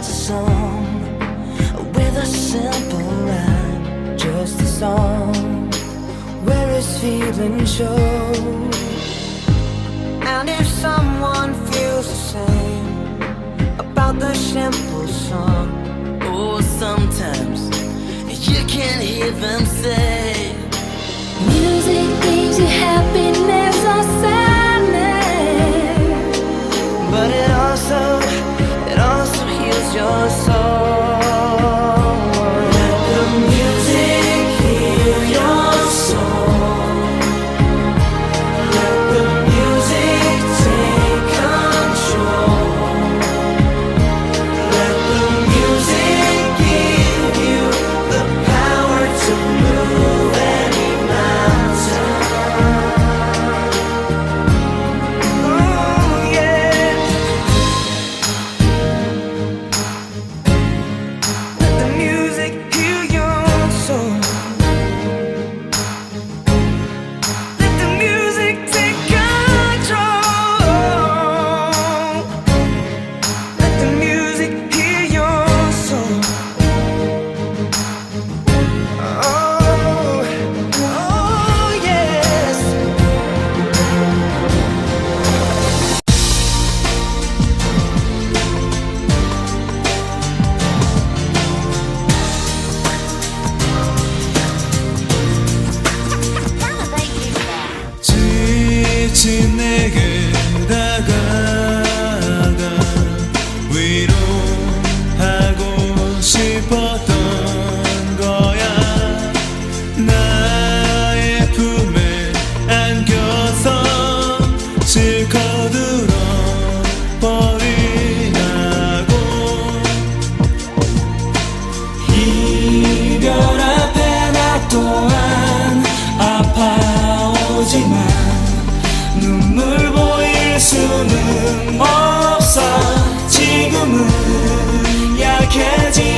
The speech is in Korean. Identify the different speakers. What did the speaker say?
Speaker 1: a song with a simple rhyme, just a song where his feelings show. And if someone feels the same about the simple song, oh, sometimes you can hear them say.
Speaker 2: Music brings you happiness
Speaker 3: 싶었던 거야. 나의 품에 안겨서 실컷 울어버리라고. 이별 앞에 나 또한 아파오지만 눈물 보일 수는 없어. 지금은 약해지